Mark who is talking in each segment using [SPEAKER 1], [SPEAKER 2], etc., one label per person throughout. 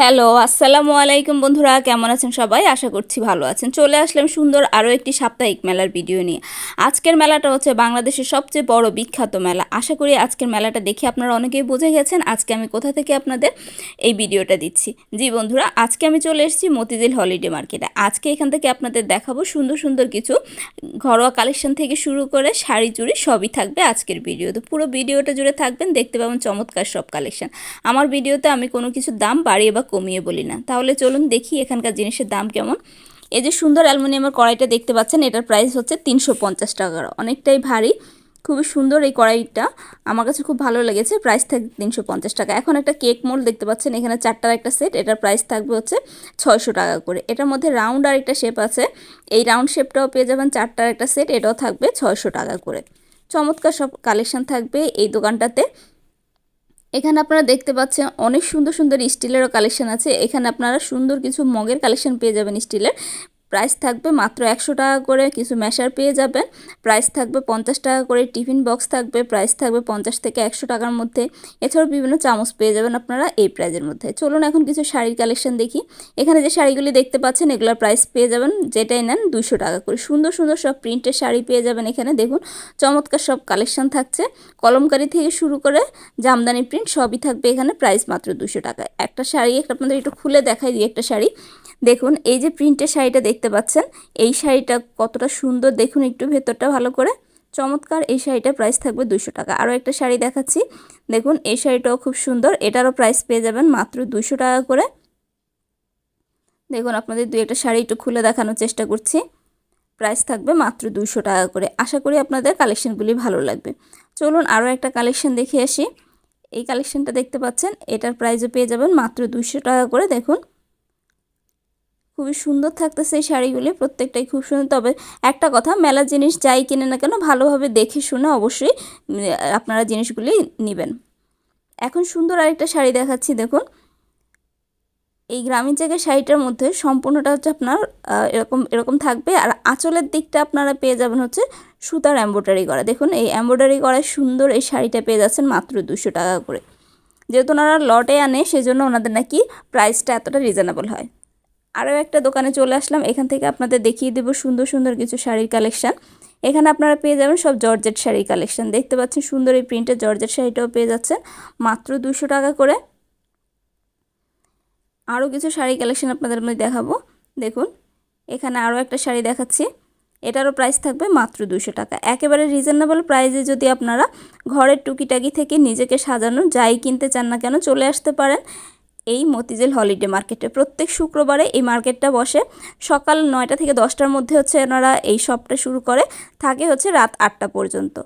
[SPEAKER 1] Hello, আসসালামু আলাইকুম বন্ধুরা, কেমন আছেন সবাই? আশা করছি ভালো আছেন। চলে আসলাম সুন্দর আরও একটি সাপ্তাহিক মেলার ভিডিও নিয়ে। আজকের মেলাটা হচ্ছে বাংলাদেশের সবচেয়ে বড় বিখ্যাত মেলা। আশা করি আজকের মেলাটা দেখে আপনারা অনেকেই বুঝে গেছেন আজকে আমি কোথা থেকে আপনাদের এই ভিডিওটা দিচ্ছি। জি বন্ধুরা, আজকে আমি চলে এসেছি মতিঝিল হলিডে মার্কেটে। আজকে এখান থেকে আপনাদের দেখাবো সুন্দর সুন্দর কিছু ঘরোয়া কালেকশন থেকে শুরু করে শাড়ি, চুড়ি সবই থাকবে আজকের ভিডিও। তো পুরো ভিডিওটা জুড়ে থাকবেন, দেখতে পাবেন চমৎকার সব কালেকশন। আমার ভিডিওতে আমি কোনো কিছু দাম বাড়িয়ে বা কমিয়ে বলি না। তাহলে চলুন দেখি এখানকার জিনিসের দাম কেমন। এই যে সুন্দর অ্যালুমিনিয়ামের কড়াইটা দেখতে পাচ্ছেন, এটার প্রাইস হচ্ছে তিনশো পঞ্চাশ টাকার। অনেকটাই ভারী, খুবই সুন্দর এই কড়াইটা। আমার কাছে খুব ভালো লেগেছে প্রাইস থাকবে তিনশো পঞ্চাশ টাকা। এখন একটা কেক মোল দেখতে পাচ্ছেন, এখানে চারটার একটা সেট এটার প্রাইস থাকবে হচ্ছে ছয়শো টাকা করে। এটার মধ্যে রাউন্ড আর একটা শেপ আছে। এই রাউন্ড শেপটাও পেয়ে যাবেন, চারটার একটা সেট এটাও থাকবে ছয়শো টাকা করে। চমৎকার সব কালেকশন থাকবে এই দোকানটাতে। এখানে আপনারা দেখতে পাচ্ছেন অনেক সুন্দর সুন্দর স্টিলেরও কালেকশন আছে। এখানে আপনারা সুন্দর কিছু মগের কালেকশন পেয়ে যাবেন স্টিলের। প্রাইস থাকবে মাত্র একশো টাকা করে কিছু ম্যাশার পেয়ে যাবেন। প্রাইস থাকবে পঞ্চাশ টাকা করে টিফিন বক্স থাকবে। প্রাইস থাকবে পঞ্চাশ থেকে একশো টাকার মধ্যে। এছাড়াও বিভিন্ন চামচ পেয়ে যাবেন আপনারা এই প্রাইজের মধ্যে। চলুন এখন কিছু শাড়ির কালেকশন দেখি। এখানে যে শাড়িগুলি দেখতে পাচ্ছেন, এগুলোর প্রাইস পেয়ে যাবেন। যেটাই নেন দুশো টাকা করে। সুন্দর সুন্দর সব প্রিন্টের শাড়ি পেয়ে যাবেন এখানে। দেখুন, চমৎকার সব কালেকশন থাকছে। কলমকারি থেকে শুরু করে জামদানি প্রিন্ট সবই থাকবে এখানে। প্রাইস মাত্র দুশো টাকা একটা শাড়ি একটা আপনাদের একটু খুলে দেখাই, দিই একটা শাড়ি। দেখুন, এই যে প্রিন্টের শাড়িটা দেখতে পাচ্ছেন, এই শাড়িটা কতটা সুন্দর। দেখুন একটু ভেতরটা ভালো করে। চমৎকার, এই শাড়িটার প্রাইস থাকবে দুশো টাকা। আরও একটা শাড়ি দেখাচ্ছি। দেখুন, এই শাড়িটাও খুব সুন্দর। এটারও প্রাইস পেয়ে যাবেন মাত্র দুশো টাকা করে। দেখুন, আপনাদের দুই একটা শাড়ি একটু খুলে দেখানোর চেষ্টা করছি। প্রাইস থাকবে মাত্র দুশো টাকা করে। আশা করি আপনাদের কালেকশনগুলি ভালো লাগবে। চলুন আরও একটা কালেকশন দেখে আসি। এই কালেকশনটা দেখতে পাচ্ছেন, এটার প্রাইসও পেয়ে যাবেন মাত্র দুশো টাকা করে। দেখুন খুবই সুন্দর থাকতেছে এই শাড়িগুলি, প্রত্যেকটাই খুব সুন্দর। তবে একটা কথা মেলা জিনিস যাই কিনে না কেন ভালোভাবে দেখে শুনে অবশ্যই আপনারা জিনিসগুলি নেবেন। এখন সুন্দর আরেকটা শাড়ি দেখাচ্ছি, দেখুন। এই গ্রামীণ জায়গায় শাড়িটার মধ্যে সম্পূর্ণটা হচ্ছে আপনার এরকম এরকম থাকবে। আর আঁচলের দিকটা আপনারা পেয়ে যাবেন হচ্ছে সুতার এম্ব্রয়ডারি করা দেখুন, এই এম্ব্রয়ডারি করা সুন্দর এই শাড়িটা পেয়ে যাচ্ছেন মাত্র দুশো টাকা করে। যেহেতু ওনারা লটে আনে, সেজন্য ওনাদের নাকি প্রাইসটা এতটা রিজনেবল হয়। আরও একটা দোকানে চলে আসলাম। এখান থেকে আপনাদের দেখিয়ে দেবো সুন্দর সুন্দর কিছু শাড়ির কালেকশান। এখানে আপনারা পেয়ে যাবেন সব জর্জেট শাড়ির কালেকশান। দেখতে পাচ্ছেন সুন্দর এই প্রিন্টের জর্জেট শাড়িটাও পেয়ে যাচ্ছেন। মাত্র দুশো টাকা করে। আরও কিছু শাড়ি কালেকশান আপনাদের মধ্যে দেখাবো। দেখুন, এখানে আরও একটা শাড়ি দেখাচ্ছি। এটারও প্রাইস থাকবে মাত্র দুশো টাকা। একেবারে রিজনেবল প্রাইসে যদি আপনারা ঘরের টুকিটাকি থেকে নিজেকে সাজানো, যাই কিনতে চান না কেন চলে আসতে পারেন। এই মতিঝিল হলিডে মার্কেটে প্রত্যেক শুক্রবারে এই মার্কেটটা বসে। সকাল নয়টা থেকে দশটার মধ্যে হচ্ছে ওনারা এই শপটা শুরু করে। থাকে হচ্ছে রাত আটটা পর্যন্ত।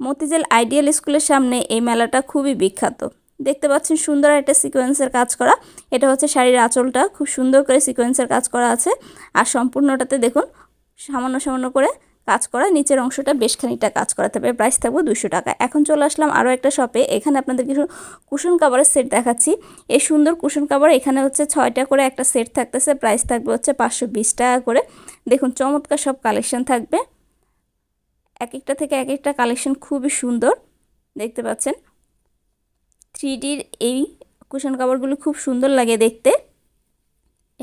[SPEAKER 1] মতিঝিল আইডিয়াল স্কুলের সামনে এই মেলাটা খুবই বিখ্যাত। দেখতে পাচ্ছেন সুন্দর একটা সিকোয়েন্সের কাজ করা। এটা হচ্ছে শাড়ির আঁচলটা। খুব সুন্দর করে সিকোয়েন্সের কাজ করা আছে। আর সম্পূর্ণটাতে দেখুন, সামান্য সামান্য করে কাজ করা, নিচের অংশটা বেশ খানিকটা কাজ করা, তবে প্রাইস থাকবে দুশো টাকা। এখন চলে আসলাম আরও একটা শপে এখানে আপনাদের কিছু কুশন কাভারের সেট দেখাচ্ছি। এই সুন্দর কুশন কাভার এখানে হচ্ছে ছয়টা করে একটা সেট থাকতেছে। প্রাইস থাকবে হচ্ছে পাঁচশো বিশ টাকা করে। দেখুন, চমৎকার সব কালেকশন থাকবে। এক একটা থেকে এক একটা কালেকশন খুবই সুন্দর। দেখতে পাচ্ছেন? থ্রি ডির এই কুশন কাভারগুলো খুব সুন্দর লাগে দেখতে।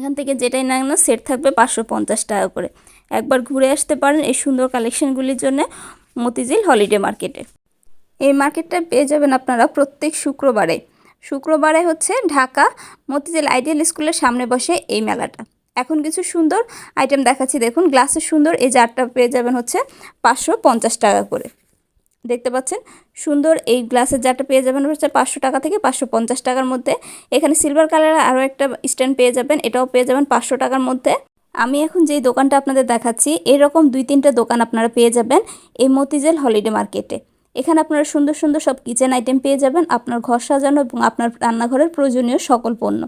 [SPEAKER 1] এখান থেকে যেটাই না না সেট থাকবে পাঁচশো পঞ্চাশ টাকা করে। একবার ঘুরে আসতে পারেন এই সুন্দর কালেকশনগুলির জন্য মতিঝিল হলিডে মার্কেটে এই মার্কেটটা পেয়ে যাবেন আপনারা প্রত্যেক শুক্রবারে। শুক্রবারে হচ্ছে ঢাকা মতিঝিল আইডিয়াল স্কুলের সামনে বসে এই মেলাটা। এখন কিছু সুন্দর আইটেম দেখাচ্ছি। দেখুন গ্লাসের সুন্দর এই জারটা পেয়ে যাবেন হচ্ছে পাঁচশো পঞ্চাশ টাকা করে। দেখতে পাচ্ছেন? সুন্দর এই গ্লাসের জারটা পেয়ে যাবেন হচ্ছে পাঁচশো টাকা থেকে পাঁচশো পঞ্চাশ টাকার মধ্যে। এখানে সিলভার কালারের আরও একটা স্ট্যান্ড পেয়ে যাবেন, এটাও পেয়ে যাবেন পাঁচশো টাকার মধ্যে। আমি এখন যেই দোকানটা আপনাদের দেখাচ্ছি, এরকম দুই তিনটা দোকান আপনারা পেয়ে যাবেন এই মতিজেল হলিডে মার্কেটে এখানে আপনারা সুন্দর সুন্দর সব কিচেন আইটেম পেয়ে যাবেন, আপনার ঘর সাজানো এবং আপনার রান্নাঘরের প্রয়োজনীয় সকল পণ্য।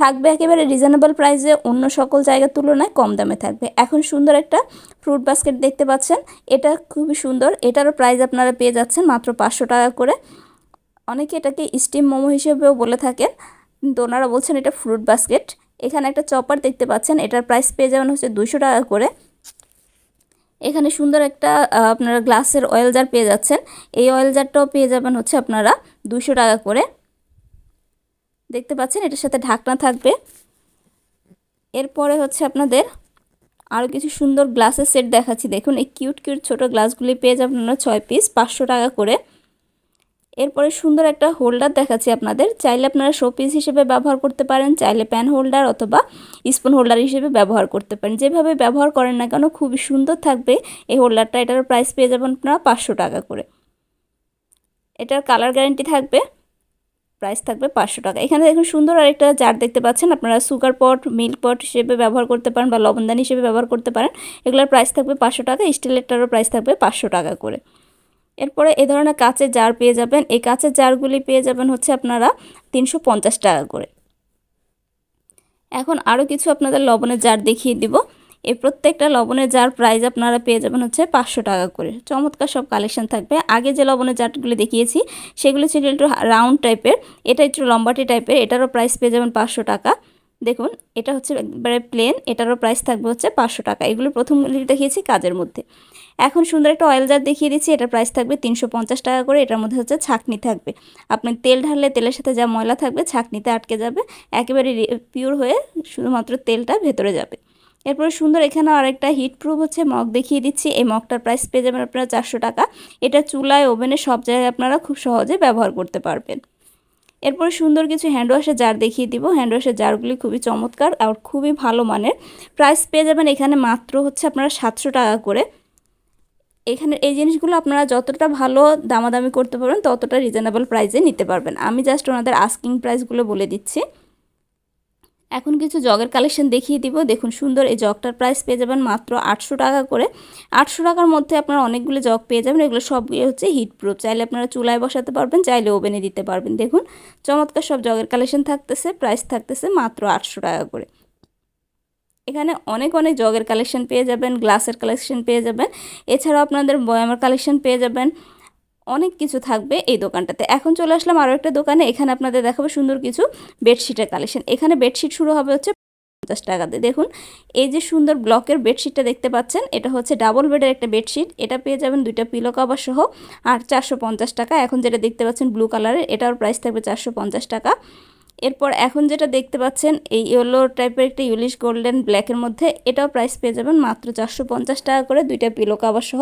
[SPEAKER 1] থাকবে একেবারে রিজনেবল প্রাইসে অন্য সকল জায়গার তুলনায় কম দামে থাকবে। এখন সুন্দর একটা ফ্রুট বাস্কেট দেখতে পাচ্ছেন, এটা খুবই সুন্দর, এটারও প্রাইস আপনারা পেয়ে যাচ্ছেন মাত্র পাঁচশো টাকা করে। অনেকে এটাকে স্টিম মোমো হিসেবেও বলে থাকেন, কিন্তু ওনারা বলছেন এটা ফ্রুট বাস্কেট এখানে একটা চপার দেখতে পাচ্ছেন, এটার প্রাইস পেয়ে যাবেন হচ্ছে দুশো টাকা করে। এখানে সুন্দর একটা আপনারা গ্লাসের অয়েল জার পেয়ে যাচ্ছেন। এই অয়েল জারটাও পেয়ে যাবেন হচ্ছে আপনারা দুশো টাকা করে। দেখতে পাচ্ছেন, এটার সাথে ঢাকনা থাকবে। এরপরে হচ্ছে আপনাদের আরও কিছু সুন্দর গ্লাসের সেট দেখাচ্ছি। দেখুন, এই কিউট কিউট ছোটো গ্লাসগুলি পেয়ে যাবেন আপনারা ছয় পিস পাঁচশো টাকা করে। এরপরে সুন্দর একটা হোল্ডার দেখাচ্ছি আপনাদের। চাইলে আপনারা শোপিস হিসেবে ব্যবহার করতে পারেন, চাইলে প্যান হোল্ডার অথবা স্পুন হোল্ডার হিসেবে ব্যবহার করতে পারেন। যেভাবে ব্যবহার করেন না কেন, খুবই সুন্দর থাকবে। এই হোল্ডারটা এটার প্রাইস পেয়ে যাবেন আপনারা পাঁচশো টাকা করে। এটার কালার গ্যারেন্টি থাকবে প্রাইস থাকবে পাঁচশো টাকা। এখানে দেখুন সুন্দর আরেকটা জার দেখতে পাচ্ছেন, আপনারা সুগার পট মিল্ক পট হিসেবে ব্যবহার করতে পারেন বা লবণদানি হিসেবে ব্যবহার করতে পারেন। এগুলোর প্রাইস থাকবে পাঁচশো টাকা স্টিলেরটারও প্রাইস থাকবে পাঁচশো টাকা করে। এরপরে এ ধরনের কাঁচের জার পেয়ে যাবেন। এই কাঁচের জারগুলি পেয়ে যাবেন হচ্ছে আপনারা তিনশো পঞ্চাশ টাকা করে। এখন আরও কিছু আপনাদের লবণের জার দেখিয়ে দিব। এই প্রত্যেকটা লবণের জার প্রাইস আপনারা পেয়ে যাবেন হচ্ছে পাঁচশো টাকা করে। চমৎকার সব কালেকশন থাকবে। আগে যে লবণের জারগুলি দেখিয়েছি, সেগুলো ছিল একটু রাউন্ড টাইপের এটা একটু লম্বাটি টাইপের এটারও প্রাইস পেয়ে যাবেন পাঁচশো টাকা। দেখুন, এটা হচ্ছে একবারে প্লেন এটারও প্রাইস থাকবে হচ্ছে পাঁচশো টাকা। এগুলো প্রথম দেখিয়েছি কাজের মধ্যে। এখন সুন্দর একটা অয়েল জার দেখিয়ে দিচ্ছি এটার প্রাইস থাকবে তিনশো পঞ্চাশ টাকা করে, এটার মধ্যে হচ্ছে ছাকনি থাকবে। আপনি তেল ঢাললে তেলের সাথে যা ময়লা থাকবে, ছাকনিতে আটকে যাবে, একেবারে পিওর হয়ে শুধুমাত্র তেলটা ভেতরে যাবে। এরপরে সুন্দর এখানে আরেকটা হিট প্রুফ হচ্ছে, মগ দেখিয়ে দিচ্ছি। এই মগটার প্রাইস পেয়ে যাবেন আপনারা চারশো টাকা। এটা চুলায়, ওভেনে সব জায়গায় আপনারা খুব সহজে ব্যবহার করতে পারবেন। এরপরে সুন্দর কিছু হ্যান্ড ওয়াশের জার দেখিয়ে দিব। হ্যান্ড ওয়াশের জারগুলি খুবই চমৎকার আর খুবই ভালো মানের। প্রাইস পেয়ে যাবেন এখানে মাত্র হচ্ছে আপনারা সাতশো টাকা করে। এখানে এই জিনিসগুলো আপনারা যতটা ভালো দামাদামি করতে পারবেন, ততটা রিজনেবল প্রাইসে নিতে পারবেন। আমি জাস্ট ওনাদের আস্কিং প্রাইসগুলো বলে দিচ্ছি। এখন কিছু জগের কালেকশন দেখিয়ে দিব। দেখুন, সুন্দর এই জগটার প্রাইস পেয়ে যাবেন মাত্র আটশো টাকা করে। আটশো টাকার মধ্যে আপনারা অনেকগুলো জগ পেয়ে যাবেন। এগুলো সবগুলো হচ্ছে হিট প্রুফ চাইলে আপনারা চুলায় বসাতে পারবেন, চাইলে ওভেনে দিতে পারবেন। দেখুন, চমৎকার সব জগের কালেকশন থাকতেছে প্রাইস থাকতেছে মাত্র আটশো টাকা করে। এখানে অনেক অনেক জগের কালেকশন পেয়ে যাবেন গ্লাসের কালেকশন পেয়ে যাবেন। এছাড়াও আপনাদের বয়ামের কালেকশন পেয়ে যাবেন। অনেক কিছু থাকবে এই দোকানটাতে। এখন চলে আসলাম আরও একটা দোকানে। এখানে আপনাদের দেখাবো সুন্দর কিছু বেডশিটের কালেকশন এখানে বেডশিট শুরু হবে হচ্ছে পঞ্চাশ টাকাতে দেখুন, এই যে সুন্দর ব্লকের বেডশিটটা দেখতে পাচ্ছেন, এটা হচ্ছে ডাবল বেডের একটা বেডশিট এটা পেয়ে যাবেন দুইটা পিলো কভার সহ আর চারশো পঞ্চাশ টাকা। এখন যেটা দেখতে পাচ্ছেন ব্লু কালারের এটার প্রাইস থাকবে চারশো পঞ্চাশ টাকা। এরপর এখন যেটা দেখতে পাচ্ছেন, এই ইয়েলো টাইপের একটা ইউলিশ গোল্ডেন ব্ল্যাকের মধ্যে, এটাও প্রাইস পেয়ে যাবেন মাত্র চারশো পঞ্চাশ টাকা করে। দুইটা পিলো কাভার সহ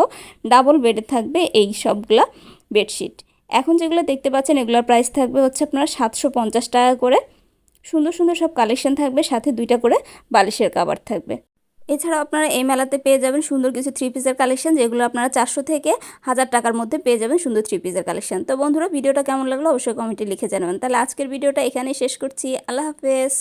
[SPEAKER 1] ডাবল বেডে থাকবে এই সবগুলা। বেডশিট। এখন যেগুলো দেখতে পাচ্ছেন, এগুলোর প্রাইস থাকবে হচ্ছে আপনার সাতশো পঞ্চাশ টাকা করে। সুন্দর সুন্দর সব কালেকশন থাকবে, সাথে দুইটা করে বালিশের কাবার থাকবে। এছাড়াও আপনারা এই মেলাতে পেয়ে যাবেন সুন্দর কিছু থ্রি পিসের কালেকশন যেগুলো আপনারা চারশো থেকে হাজার টাকার মধ্যে পেয়ে যাবেন সুন্দর থ্রি পিসের কালেকশন তো বন্ধুরা, ভিডিওটা কেমন লাগল অবশ্যই কমেন্টে লিখে জানাবেন। তাহলে আজকের ভিডিওটা এখানেই শেষ করছি। আল্লাহ হাফেজ।